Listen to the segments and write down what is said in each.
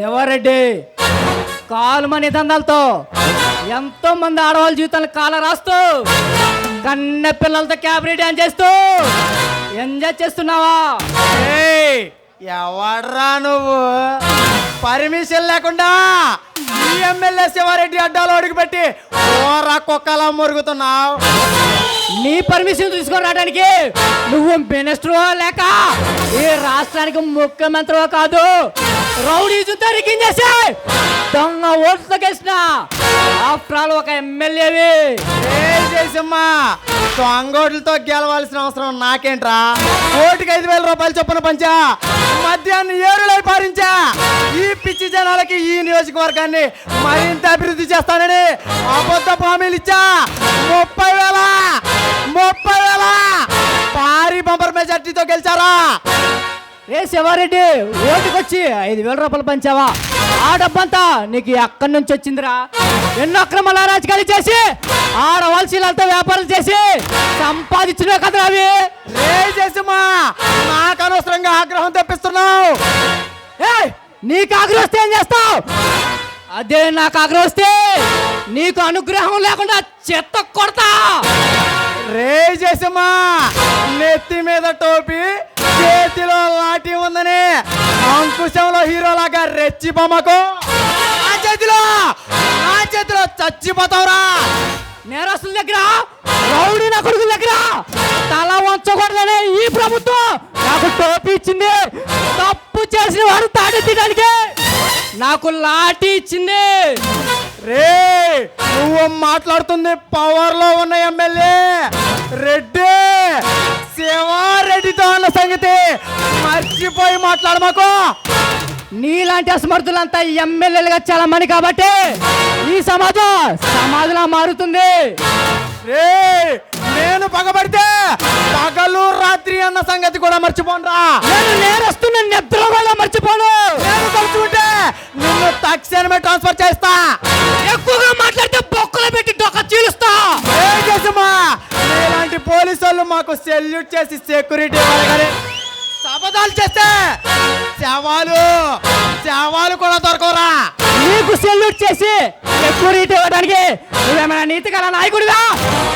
శివారెడ్డి కాలుమని దందాలతో ఎంతో మంది ఆడవాళ్ళ జీవితాలు కాల రాస్తూ కన్న పిల్లలతో క్యాబరీ డ్యాన్స్ చేస్తూ ఎంజాయ్ చేస్తున్నావా? ఎవడ్రా నువ్వు? పర్మిషన్ లేకుండా ఎమ్మెల్యే శివారెడ్డి అడ్డాలో అడుగుపెట్టి ఓరా కుక్కలా మురుగుతున్నావు? నీ పర్మిషన్ తీసుకొని రావడానికి నువ్వు మినిస్టర్ లేక ఈ రాష్ట్రానికి ముఖ్యమంత్రి కాదు? రౌడీజు తరికించేసి దొంగ ఓట్లు గెలిచిన ఆఫ్టర్ ఆల్ ఒక ఎమ్మెల్యేవి. ఏ చేసమ్మా దొంగోట్లతో గెలవాల్సిన అవసరం నాకేంట్రా? ఓటుకి ఐదు వేల రూపాయలు చొప్పున పంచా. మధ్యాహ్నం ఏరులై పారించా. ఈ పిచ్చి జనాలకి ఈ నియోజకవర్గాన్ని మరింత అభివృద్ధి చేస్తానని అబద్ధ హామీలు ఇచ్చా. ముప్పై వేల! ముప్పై వేల భారీ బంపర్ మెజార్టీతో గెలిచారా? ఏ శివారెడ్డి ఓటుకొచ్చి ఐదు వేల రూపాయలు పంచావా? ఆ డబ్బంతా నీకు ఎక్కడి నుంచి వచ్చిందిరా? ఎన్నో అక్రమాల రాజకీయాలు చేసి ఆడవలసీలతో వ్యాపారం చేసి సంపాదించిన కదా అవి? చేసిమా నాకు అనవసరంగా ఆగ్రహం తెప్పిస్తున్నావు. ఏ నీకు ఆగ్రహం వస్తే ఏం చేస్తావు? అదే నాకు ఆగ్రహం వస్తే నీకు అనుగ్రహం లేకుండా చెత్త కొడతా. రే చేసమ్మా నెత్తి మీద టోపీ చేతిలో లాఠీ ఉందని అంకుశంలో హీరోలాగా రెచ్చి బొమ్మకు. ఆ చేతిలో ఆ చేతిలో చచ్చిపోతావురా. నేరస్తుల దగ్గర రౌడీ నా కొడుకుల దగ్గర తల వంచకూడదని ఈ ప్రభుత్వం నాకు టోపీ ఇచ్చింది. తప్పు చేసిన వారు తాడెత్తడానికి నాకు లాఠీ ఇచ్చింది. రే నువ్వు మాట్లాడుతుంది. పవర్లో ఉన్న ఎమ్మెల్యే రెడ్డి. శివారెడ్డితో అన్న సంగతి మర్చిపోయి మాట్లాడమాకు నీలాంటి అసమర్థులంతా ఎమ్మెల్యేలుగా చాలా మంది కాబట్టి ఈ సమాజం సమాజంలా మారుతుంది. రే నేను పగబడితే పగలు రాత్రి అన్న సంగతి కూడా మర్చిపోనరా నేను నేరస్తున్న నిద్ర కూడా మర్చిపోను. నేను తలుచుకుంటే నిన్ను తక్షణమే ట్రాన్స్ఫర్ చేస్తా. సెల్యూట్ చేసి సెక్యూరిటీ ఇవ్వాలి చేస్తే శవాలు శవాలు కూడా దొరకరా నీకు సెల్యూట్ చేసి సెక్యూరిటీ ఇవ్వడానికి నువ్వేమైనా నీతి గల నాయకుడివా?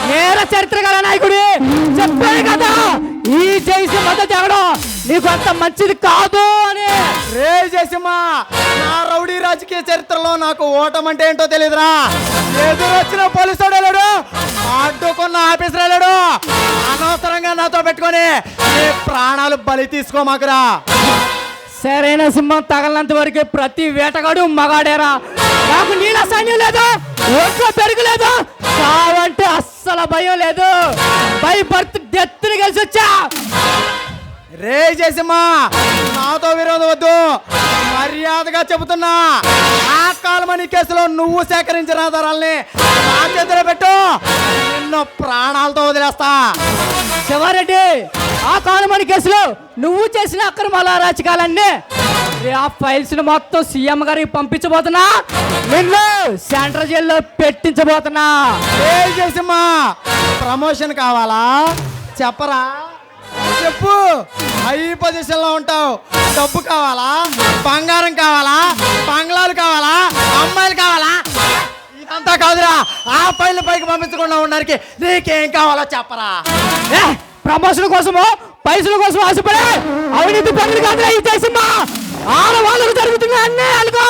నేర చరిత్ర గల నాయకుడి? చెప్పాను కదా. ఈ జైసి మద్దతు ఇవ్వడం నీకు అంత మంచిది కాదు అని. రే చేసిమ్మా నా రౌడీ రాజకీయ చరిత్రలో నాకు ఓటం అంటే ఏంటో తెలియదురా ఎదురొచ్చిన పోలీసు వెళ్ళాడు అడ్డుకున్న ఆఫీసర్ వెళ్ళాడు అనవసరంగా నాతో పెట్టుకొని నీ ప్రాణాలు బలి తీసుకోమాకురా. సరైన సింహం తగలంత వరకు ప్రతి వేటగాడు మగాడేరా. నాకు నీళ్ళ సైన్యం లేదు ఒంట్లో పెరుగులేదు కావంటే అస్సలు భయం లేదు. బై బర్త్ డెత్ని కలిసి వచ్చా. రే చేసిమ్మా నాతో విరోధం వద్దు. మర్యాదగా చెబుతున్నా. ఆ కాలమని కేసులో నువ్వు సేకరించిన ఆధారాల్ని నా చేతిలో పెట్టు. నిన్ను ప్రాణాలతో వదిలేస్తా. శివారెడ్డి ఆ కానుమని కేసులో నువ్వు చేసిన అక్రమాల రాజకాలన్నీ ఆ ఫైల్స్ మొత్తం సీఎం గారికి పంపించబోతున్నా. నిన్ను సెంట్రల్ జైల్లో పెట్టించబోతున్నా. చేసిమ్మా ప్రమోషన్ కావాలా? చెప్పరా? చెప్పు. హై పొజిషన్లో ఉంటావు. డబ్బు కావాలా? బంగారం కావాలా? బంగ్లాలు కావాలా? అమ్మాయిలు కావాలా? ఇదంతా కాదురా. ఆ పైన పైకి పంపించకుండా ఉండడానికి నీకేం కావాలో చెప్పరా. ఏ, ప్రమోషన్ కోసము పైసల కోసం ఆశపడే అవినీతి పనులు కాదురా ఈ దేశమ్మా ఆడవాళ్ళకు జరుగుతున్న అన్నీ అనుకో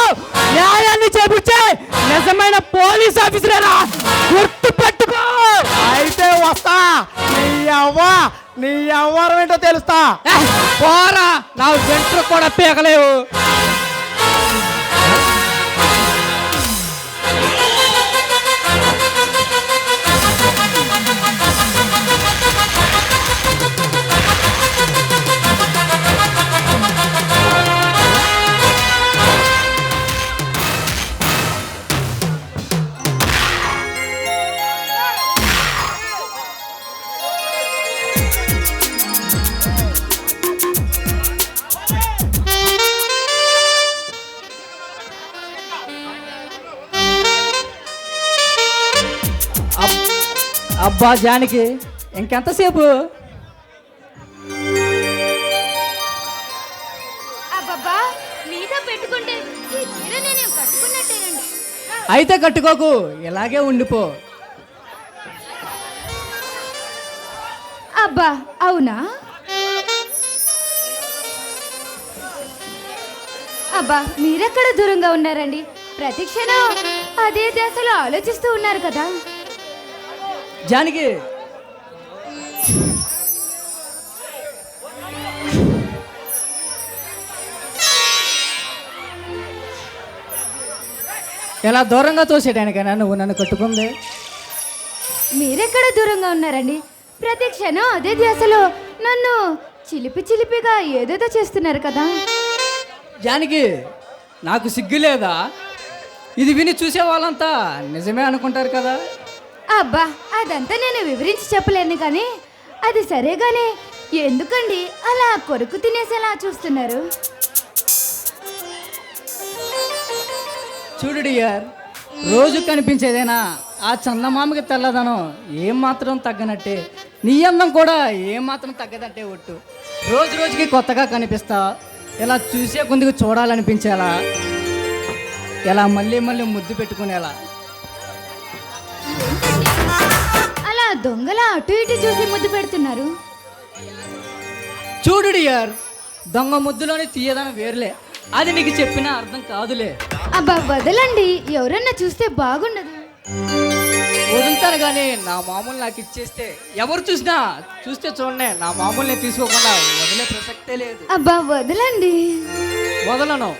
ఏంటో తెలుస్తా? పోరా. నా వెంట్రు కూడా పీకలేవు. అబ్బా జానికి ఇంకెంతసేపు అయితే కట్టుకోకు ఇలాగే ఉండిపో. అబ్బా అవునా? అబ్బా మీరెక్కడ దూరంగా ఉన్నారండి? ప్రతి క్షణం అదే దశలో ఆలోచిస్తూ ఉన్నారు కదా. జానకి. ఇలా దూరంగా తోసేటానికైనా నువ్వు నన్ను కట్టుకుంది? మీరెక్కడ దూరంగా ఉన్నారండి? ప్రతి క్షణం అదే ధ్యాసలో నన్ను చిలిపి చిలిపిగా ఏదేదో చేస్తున్నారు కదా. జానకి నాకు సిగ్గు లేదా? ఇది విని చూసే వాళ్ళంతా నిజమే అనుకుంటారు కదా? అబ్బా అదంతా నేను వివరించి చెప్పలేను కానీ అది సరే కానీ ఎందుకండి అలా కొరుకు తినేసేలా చూస్తున్నారు? చూడు డియర్ రోజు కనిపించేదేనా? ఆ చందమామకి తెల్లదనం ఏం మాత్రం తగ్గనట్టే. నీ అందం కూడా ఏం మాత్రం తగ్గదంటే ఒట్టు. రోజు రోజుకి కొత్తగా కనిపిస్తా. ఇలా చూసే కొందుకు చూడాలనిపించేలా. ఇలా మళ్ళీ మళ్ళీ ముద్దు పెట్టుకునేలా. దొంగల అటు ఇటు చూసి ముద్దు పెడుతున్నారు. చూడు డియర్ దొంగ ముద్దులోని తీయదనం వేరులే. అది నీకు చెప్పినా అర్థం కాదులే. అబ్బా వదలండి. ఎవరన్నా చూస్తే బాగుండదు. వదులుతాను కానీ నా మామూలు నాకు ఇచ్చేస్తే. ఎవరు చూసినా చూస్తే చూడండి నా మామూలు నేను తీసుకోకుండా వదిలే ప్రసక్తే లేదు. అబ్బా వదలండి. వదలను.